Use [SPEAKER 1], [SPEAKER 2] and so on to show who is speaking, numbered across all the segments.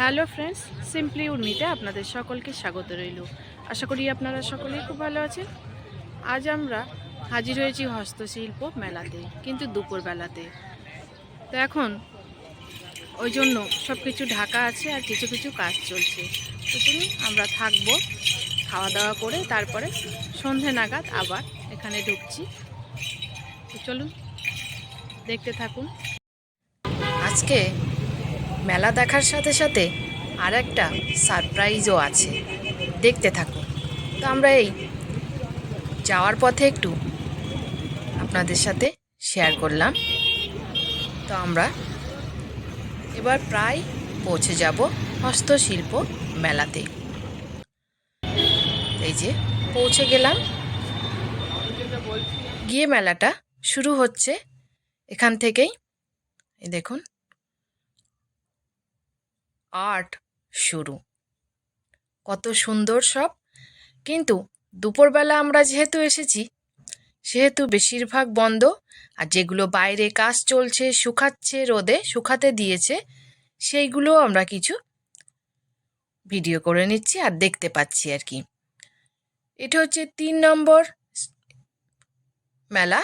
[SPEAKER 1] Hello friends simply উর্মিতে আপনাদের সকলকে স্বাগত রইল। আশা করি আপনারা সকলেই খুব ভালো আছেন। আজ আমরা হাজির হয়েছি হস্তশিল্প মেলাতে, কিন্তু দুপুরবেলাতে। তো এখন ওই জন্য সব কিছু ঢাকা আছে আর কিছু কিছু কাজ চলছে। তো তুমি আমরা থাকব খাওয়া দাওয়া করে, তারপরে সন্ধে নাগাদ আবার এখানে ঢুকছি। তো চলুন, দেখতে থাকুন।
[SPEAKER 2] আজকে মেলা দেখার সাথে সাথে আর একটা সারপ্রাইজও আছে। দেখতে থাকুন। তো আমরা এই যাওয়ার পথে একটু আপনাদের সাথে শেয়ার করলাম। তো আমরা এবার প্রায় পৌঁছে যাব হস্তশিল্প মেলাতে। এই যে পৌঁছে গেলাম। গিয়ে মেলাটা শুরু হচ্ছে। এখান থেকেই দেখুন আর্ট শুরু। কত সুন্দর সব। কিন্তু দুপুরবেলা আমরা যেহেতু এসেছি, সেহেতু বেশিরভাগ বন্ধ, আর যেগুলো বাইরে কাজ চলছে, শুকাচ্ছে রোদে, শুকাতে দিয়েছে, সেইগুলো আমরা কিছু ভিডিও করে নিচ্ছি আর দেখতে পাচ্ছি আর কি। এটা হচ্ছে তিন নম্বর মেলা।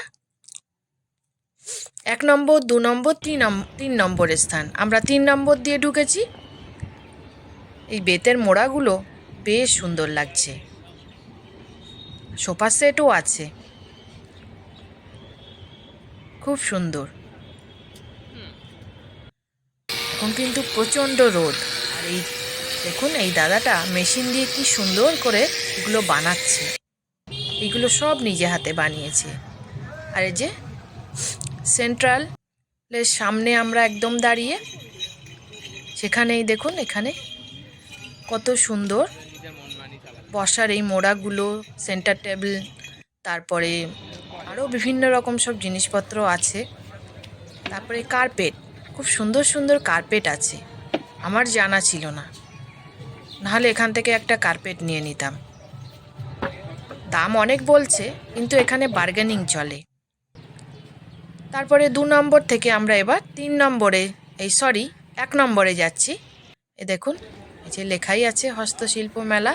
[SPEAKER 2] এক নম্বর, দু নম্বর, তিন তিন নম্বরের স্থান। আমরা তিন নম্বর দিয়ে ঢুকেছি। এই বেতের মোড়াগুলো বেশ সুন্দর লাগছে। সোফা সেটও আছে। খুব সুন্দর। এখন কিন্তু প্রচণ্ড রোদ। আর এই দেখুন, এই দাদাটা মেশিন দিয়ে কি সুন্দর করে এগুলো বানাচ্ছে। এগুলো সব নিজে হাতে বানিয়েছে। আর এই যে সেন্ট্রালের সামনে আমরা একদম দাঁড়িয়ে, সেখানেই দেখুন, এখানে কত সুন্দর। বসার এই মোড়াগুলো সেন্টার টেবিল তারপরে আরও বিভিন্ন রকম সব জিনিসপত্র আছে। তারপরে কার্পেট খুব সুন্দর সুন্দর কার্পেট আছে। আমার জানা ছিল না। নাহলে এখান থেকে একটা কার্পেট নিয়ে নিতাম। দাম অনেক বলছে, কিন্তু এখানে বার্গেনিং চলে। তারপরে দু নম্বর থেকে আমরা এবার তিন নম্বরে, এই সরি এক নম্বরে যাচ্ছি। এ দেখুন যে লেখাই আছে হস্তশিল্প মেলা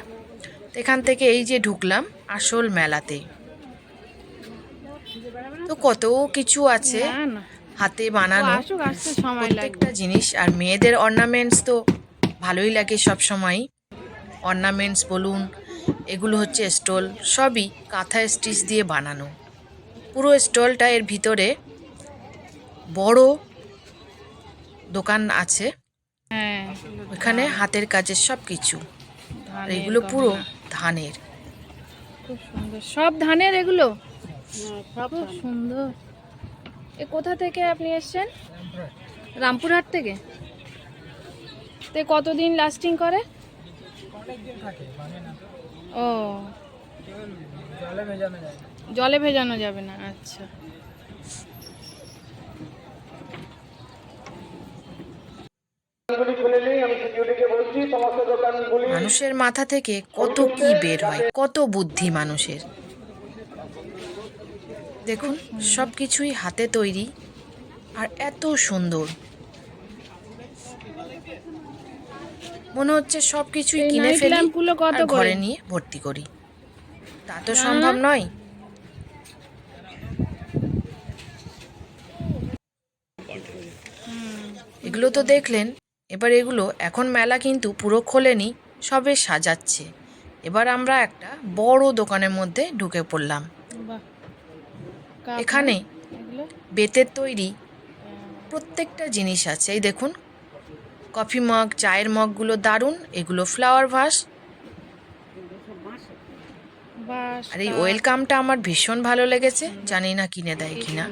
[SPEAKER 2] এখান থেকে এই যে ঢুকলাম আসল মেলাতে। তো কত কিছু আছে হাতে বানানো। প্রত্যেকটা জিনিস আর মেয়েদের অর্নামেন্টস তো ভালোই লাগে সব সময় অর্নামেন্টস বলুন এগুলো হচ্ছে স্টল সবই কাঁথা স্টিচ দিয়ে বানানো। পুরো স্টলটা এর ভিতরে বড় দোকান আছে।
[SPEAKER 1] হ্যাঁ
[SPEAKER 2] ওখানে হাতের কাজের সব কিছু এগুলো পুরো ধানের।
[SPEAKER 1] খুব সুন্দর। সব ধানের এগুলো? খুব সুন্দর। এ কোথা থেকে আপনি এসেছেন? রামপুরহাট থেকে? তে কতদিন লাস্টিং করে? ও। জলে ভেজানো যাবে না আচ্ছা।
[SPEAKER 2] মানুষের মাথা থেকে কত কি বের হয়? কত বুদ্ধি মানুষের? দেখুন সব কিছুই হাতে তৈরি আর এত সুন্দর। মনে হচ্ছে সব কিছুই কিনে ফেলি
[SPEAKER 1] গুলো কত
[SPEAKER 2] আর ঘরে
[SPEAKER 1] করে?
[SPEAKER 2] নিয়ে ভর্তি করি। তা তো সম্ভব নয়। এগুলো তো দেখলেন এবার এগুলো এখন মেলা কিন্তু পুরো খোলেনি সবে সাজাচ্ছে। এবার আমরা একটা বড় দোকানের মধ্যে ঢুকে পড়লাম।
[SPEAKER 1] বাহ।
[SPEAKER 2] এখানে বেতের তৈরি প্রত্যেকটা জিনিস আছে। এই দেখুন কফি মগ চায়ের মগগুলো দারুণ এগুলো ফ্লাওয়ার ভাস আর এই ওয়েলকামটা আমার ভীষণ ভালো লেগেছে জানি না কিনে দেয় কিনা।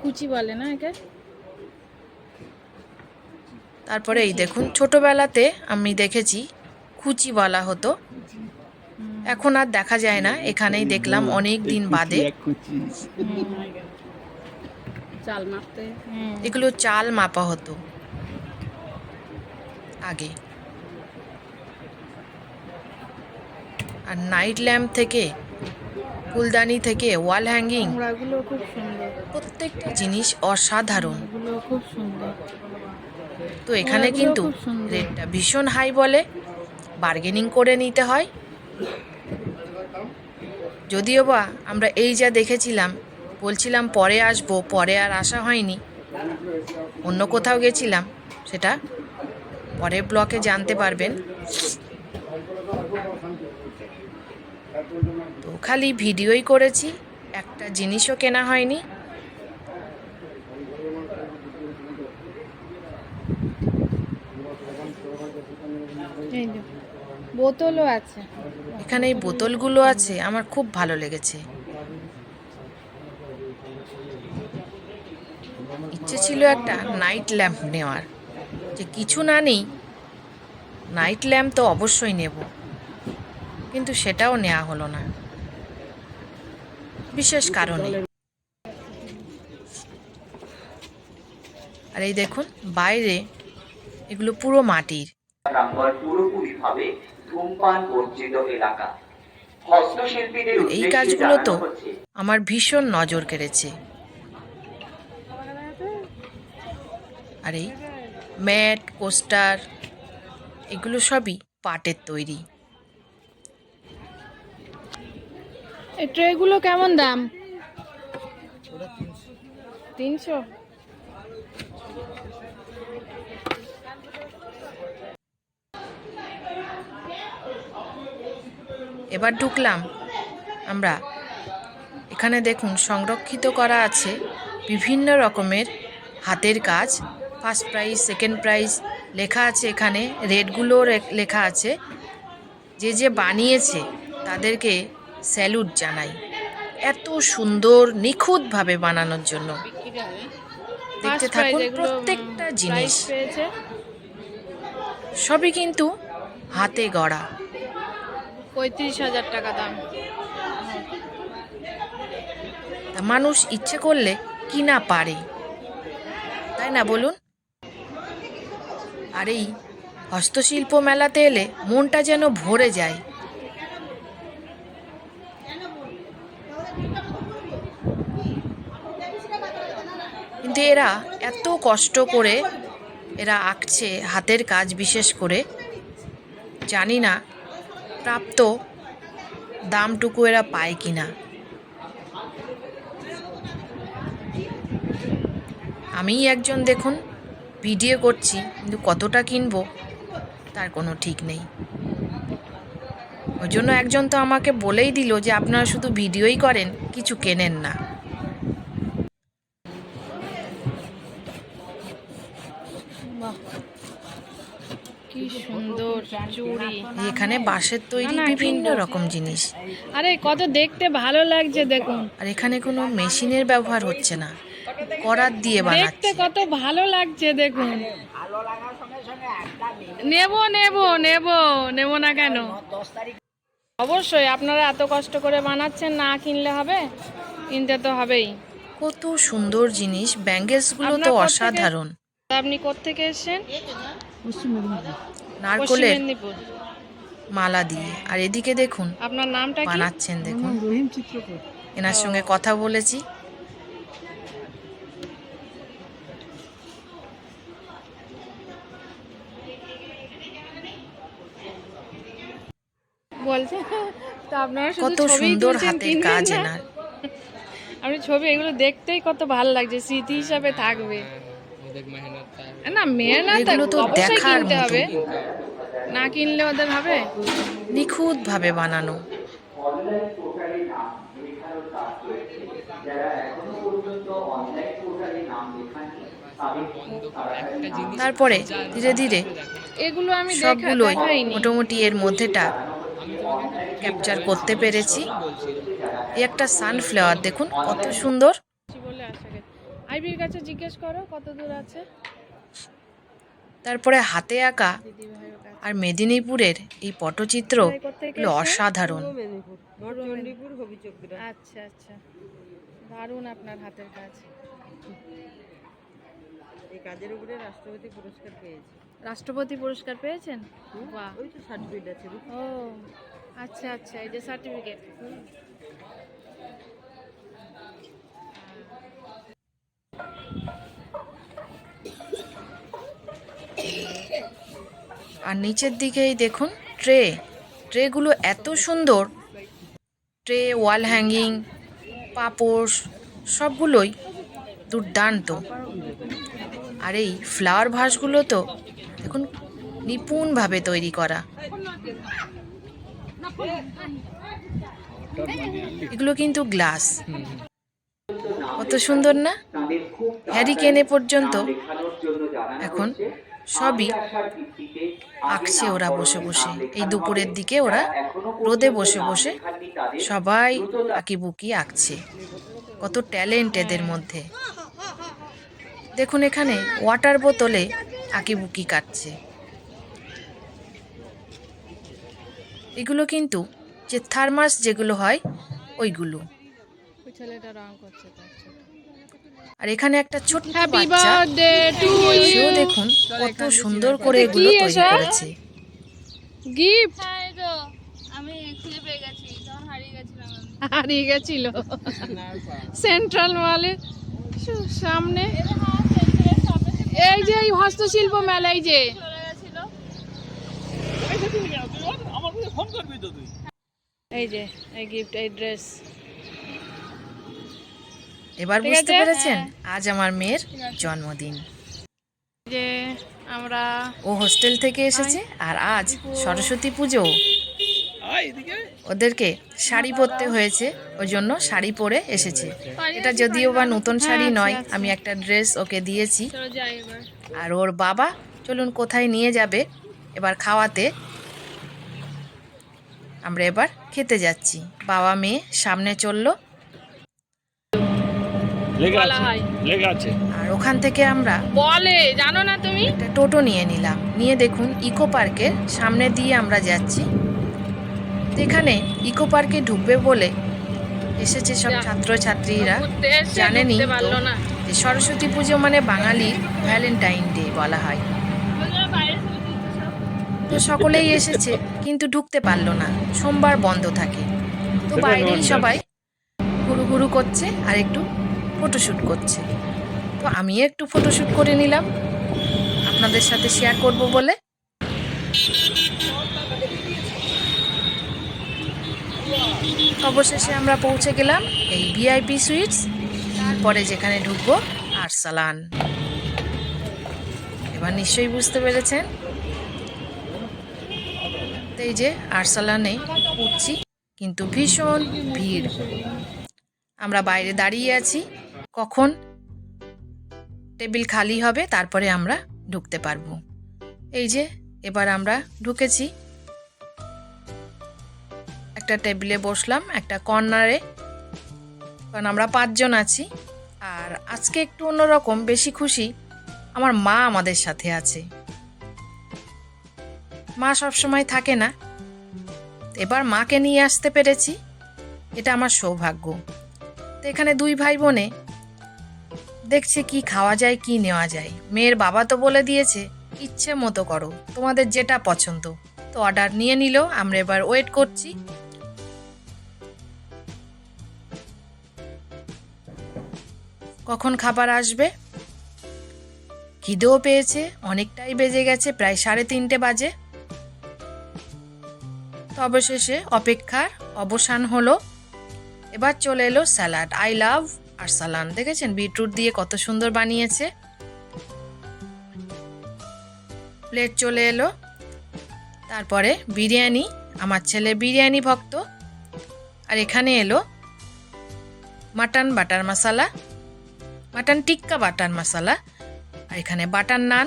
[SPEAKER 1] কুচি বলে না একে?
[SPEAKER 2] তারপরে এই দেখুন ছোটবেলাতে আমি দেখেছি কুচি বলা হতো। এখন আর দেখা যায় না এখানেই দেখলাম অনেক দিন বাদে।
[SPEAKER 1] চাল মাপতে?
[SPEAKER 2] এগুলো চাল মাপা হতো। আগে। আর নাইট ল্যাম্প থেকে ফুলদানি থেকে ওয়াল হ্যাঙ্গিং
[SPEAKER 1] কুমড়াগুলো খুব সুন্দর।
[SPEAKER 2] প্রত্যেকটা জিনিস অসাধারণ।
[SPEAKER 1] খুব সুন্দর।
[SPEAKER 2] তো এখানে কিন্তু রেটটা ভীষণ হাই বলে। বার্গেনিং করে নিতে হয়। যদিও বা আমরা এই যা দেখেছিলাম বলছিলাম পরে আসব পরে আর আসা হয়নি। অন্য কোথাও গেছিলাম সেটা পরের ব্লকে জানতে পারবেন। তো খালি ভিডিওই করেছি একটা জিনিসও কেনা হয়নি।
[SPEAKER 1] বোতলও আছে।
[SPEAKER 2] এখানে এই বোতলগুলো আছে, আমার খুব ভালো লেগেছে। ইচ্ছে ছিল একটা নাইট ল্যাম্প নেওয়ার। যে কিছু না নেই নাইট ল্যাম্প তো অবশ্যই নেব। কিন্তু সেটাও নেওয়া হলো না। বিশেষ কারণে। আর এই দেখুন, বাইরে এগুলো পুরো মাটির।
[SPEAKER 3] প্রাঙ্গণ পুরোপুরিভাবে ধূমপান বর্জিত এলাকা। হস্তশিল্পীদের
[SPEAKER 2] এই কাজগুলো তো আমার ভীষণ নজর কেড়েছে। আর এই ম্যাট কোস্টার এগুলো সবই পাটের তৈরি।
[SPEAKER 1] এই ট্রেগুলো কেমন দাম? তিনশো?
[SPEAKER 2] এবার ঢুকলাম আমরা। এখানে দেখুন সংরক্ষিত করা আছে বিভিন্ন রকমের হাতের কাজ ফার্স্ট প্রাইজ সেকেন্ড প্রাইজ লেখা আছে এখানে রেটগুলোও লেখা আছে। যে যে বানিয়েছে তাদেরকে স্যালুট জানাই। এত সুন্দর নিখুঁতভাবে বানানোর জন্য। দেখতে থাকুন প্রত্যেকটা জিনিস। সবই কিন্তু হাতে গড়া।
[SPEAKER 1] পঁয়ত্রিশ হাজার টাকা দাম।
[SPEAKER 2] মানুষ ইচ্ছে করলে কি না পারে। তাই না বলুন? আর এই হস্তশিল্প মেলাতে এলে মনটা যেন ভরে যায়। কিন্তু এরা এত কষ্ট করে এরা আঁকছে হাতের কাজ বিশেষ করে। জানি না প্রাপ্ত দামটুকু এরা পায় কি না আমি একজন দেখুন, ভিডিও করছি, কিন্তু কতটা কিনবো তার কোনো ঠিক নেই। ওই জন্য একজন তো আমাকে বলেই দিল যে আপনারা শুধু ভিডিওই করেন, কিছু কেনেন না।
[SPEAKER 1] কি সুন্দর চুড়ি।
[SPEAKER 2] এখানে বাঁশের তৈরি বিভিন্ন রকম জিনিস।
[SPEAKER 1] আরে কত দেখতে ভালো লাগছে দেখুন।
[SPEAKER 2] আর এখানে কোনো মেশিনের ব্যবহার হচ্ছে না। করাত দিয়ে
[SPEAKER 1] দেখতে কত ভালো লাগছে দেখুন। নেব নেব নেব নেব না কেন? অবশ্যই আপনারা এত কষ্ট করে বানাচ্ছেন না কিনলে হবে? কিনতে তো হবেই।
[SPEAKER 2] কত সুন্দর জিনিস। ব্যাঙ্গেলসগুলো তো অসাধারণ।
[SPEAKER 1] আপনি কোত্থেকে এসেছেন? পশ্চিম
[SPEAKER 2] নারকলের
[SPEAKER 1] মেদিনীপুর।
[SPEAKER 2] মালা দিয়ে। আর এদিকে দেখুন
[SPEAKER 1] আপনার নামটা
[SPEAKER 2] বানাচ্ছেন দেখুন। এনার সঙ্গে কথা বলেছি।
[SPEAKER 1] বলছে তো আপনারা
[SPEAKER 2] কত সুন্দর হাতের কাজ
[SPEAKER 1] না?
[SPEAKER 2] এনার।
[SPEAKER 1] আপনি ছবি এগুলো দেখতেই কত ভালো লাগছে স্মৃতি হিসাবে থাকবে। না মেহনত অবশ্যই
[SPEAKER 2] দেখার
[SPEAKER 1] কিনতে হবে। না কিনলে ওদের হবে
[SPEAKER 2] নিখুঁত ভাবে বানানো। তারপরে ধীরে ধীরে
[SPEAKER 1] এগুলো আমি
[SPEAKER 2] সবগুলোই মোটামুটি এর মধ্যেটা ক্যাপচার করতে পেরেছি। এই একটা সানফ্লাওয়ার দেখুন কত সুন্দর।
[SPEAKER 1] আইবির কাছে জিজ্ঞেস করো কত দূর আছে?
[SPEAKER 2] তারপরে হাতে আঁকা আর মেদিনীপুরের এই পটচিত্র অসাধারণ।
[SPEAKER 1] আচ্ছা আচ্ছা। দারুণ আপনার হাতের কাজ।
[SPEAKER 4] এই কাজের উপরে রাষ্ট্রপতি পুরস্কার পেয়েছে।
[SPEAKER 1] রাষ্ট্রপতি পুরস্কার পেয়েছেন? বাহ।
[SPEAKER 4] ওই তো সার্টিফিকেট আছে
[SPEAKER 1] ও আচ্ছা আচ্ছা এই যে সার্টিফিকেট
[SPEAKER 2] আর নিচের দিকেই দেখুন ট্রে। ট্রেগুলো এত সুন্দর। ট্রে, ওয়াল হ্যাঙ্গিং, পাপোশ, সবগুলোই দুর্দান্ত। আর এই ফ্লাওয়ার ভাসগুলো তো দেখুন নিপুণভাবে তৈরি করা। এগুলো কিন্তু গ্লাস। কত সুন্দর না? হ্যারিকেনে পর্যন্ত এখন সবই আঁকছে ওরা বসে বসে। এই দুপুরের দিকে ওরা রোদে বসে বসে সবাই আঁকিবুকি আঁকছে। কত ট্যালেন্ট এদের মধ্যে। দেখুন এখানে ওয়াটার বোতলে আঁকিবুকি কাটছে। এগুলো কিন্তু যে থার্মাস যেগুলো হয় ওইগুলো।
[SPEAKER 1] ছেলেটা রং করছে।
[SPEAKER 2] আর এখানে একটা ছোট্ট বাচ্চা। সেও দেখুন কত সুন্দর করে এগুলো তৈরি করেছে।
[SPEAKER 1] গিফট
[SPEAKER 5] আমি খুঁজে পেয়ে গেছি তখন হারিয়ে গেছিলাম
[SPEAKER 1] হারিয়ে গেছিল। সেন্ট্রাল মলে সামনে।
[SPEAKER 5] হ্যাঁ
[SPEAKER 1] এই যে এই হস্তশিল্প মেলা এই যে।
[SPEAKER 5] চলে গেছিল।
[SPEAKER 1] এই যে এই গিফট এই ড্রেস
[SPEAKER 2] এবার বুঝতে পেরেছেন? আজ আমার মেয়ের জন্মদিন।
[SPEAKER 1] যে আমরা
[SPEAKER 2] ও হোস্টেল থেকে এসেছে আর আজ সরস্বতী পুজো। ওদেরকে শাড়ি পরতে হয়েছে ওই জন্য শাড়ি পরে এসেছে। এটা যদিও বা নতুন শাড়ি
[SPEAKER 1] আচ্ছা,
[SPEAKER 2] নয়। আমি একটা ড্রেস ওকে দিয়েছি। আর ওর বাবা চলুন কোথায় নিয়ে যাবে এবার খাওয়াতে। আমরা এবার খেতে যাচ্ছি। বাবা মেয়ে সামনে চলল
[SPEAKER 1] বলা হয়।
[SPEAKER 6] লেগে আছে।
[SPEAKER 2] আর ওখান থেকে আমরা
[SPEAKER 1] বলে জানো না তুমি?
[SPEAKER 2] একটা টোটো নিয়ে নিলাম। নিয়ে দেখুন ইকো পার্কের সামনে দিয়ে আমরা যাচ্ছি। এখানে ইকো পার্কে ঢুকবে বলে এসেছে সব। ছাত্রছাত্রীরা।
[SPEAKER 1] ঘুরতে এসে
[SPEAKER 2] জানেনই
[SPEAKER 1] ঢুকতে
[SPEAKER 2] তো
[SPEAKER 1] পারল না।
[SPEAKER 2] যে সরস্বতী পুজো মানে বাঙালির ভ্যালেন্টাইন ডে বলা হয়। তো সকলেই এসেছে কিন্তু ঢুকতে পারল না। সোমবার বন্ধ থাকে। তো বাইরেই সবাই ঘুরু ঘুরু করছে আর একটু ফটোশ্যুট করছে। তো আমিও একটু ফটোশ্যুট করে নিলাম। আপনাদের সাথে শেয়ার করব বলে। অবশেষে আমরা পৌঁছে গেলাম এই ভিআইপি সুইটস তারপরে যেখানে ঢুকবো, আরসালান। এবার নিশ্চয়ই বুঝতে পেরেছেন। এই যে আরসালানে উঠছি, কিন্তু ভীষণ ভিড়। আমরা বাইরে দাঁড়িয়ে আছি। কখন? টেবিল খালি হবে, তারপরে আমরা ঢুকতে পারব। এই যে, এবার আমরা ঢুকেছি। একটা টেবিলে বসলাম, একটা কর্নারে। কারণ আমরা পাঁচজন আছি। আর আজকে একটু অন্যরকম, বেশি খুশি। আমার মা আমাদের সাথে আছে। মা সবসময় থাকে না। এবার মাকে নিয়ে আসতে পেরেছি। এটা আমার সৌভাগ্য। তো এখানে দুই ভাই বোনে দেখছে কি খাওয়া যায়, কি নেওয়া যায়। মেয়ের বাবা তো বলে দিয়েছে, ইচ্ছে মতো করো, তোমাদের যেটা পছন্দ। তো অর্ডার নিয়ে নিল, আমরা এবার ওয়েট করছি। কখন খাবার আসবে? খিদেও পেয়েছে, অনেকটাই বেজে গেছে, প্রায় সাড়ে তিনটে বাজে। তো অবশেষে অপেক্ষার অবসান হলো। এবার চলে এলো স্যালাড। আই লাভ আর সালান দেখেছেন? বিটরুট দিয়ে কত সুন্দর বানিয়েছে। প্লেট চলে এলো। তারপরে বিরিয়ানি, আমার ছেলে বিরিয়ানি ভক্ত। আর এখানে এলো mutton butter masala, mutton tikka butter masala, আর এখানে বাটার নান।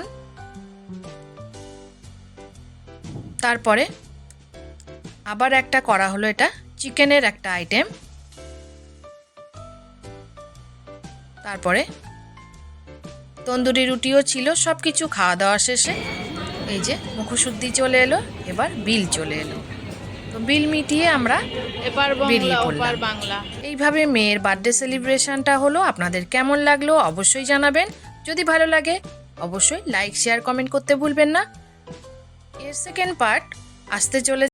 [SPEAKER 2] তারপরে আবার একটা করা হলো এটা, চিকেনের একটা আইটেম তারপরে তন্দুরি রুটিও ছিল সব কিছু খাওয়া দাওয়া শেষে এই যে মুখশুদ্ধি চলে এলো এবার বিল চলে এলো। তো বিল মিটিয়ে আমরা
[SPEAKER 1] এবার
[SPEAKER 2] বেরিয়ে
[SPEAKER 1] বাংলা
[SPEAKER 2] পড়লাম।
[SPEAKER 1] বাংলা।
[SPEAKER 2] এইভাবে মেয়ের বার্থডে সেলিব্রেশনটা হলো। আপনাদের কেমন লাগল অবশ্যই জানাবেন। যদি ভালো লাগে অবশ্যই লাইক শেয়ার কমেন্ট করতে ভুলবেন না। এর সেকেন্ড পার্ট আসতে চলে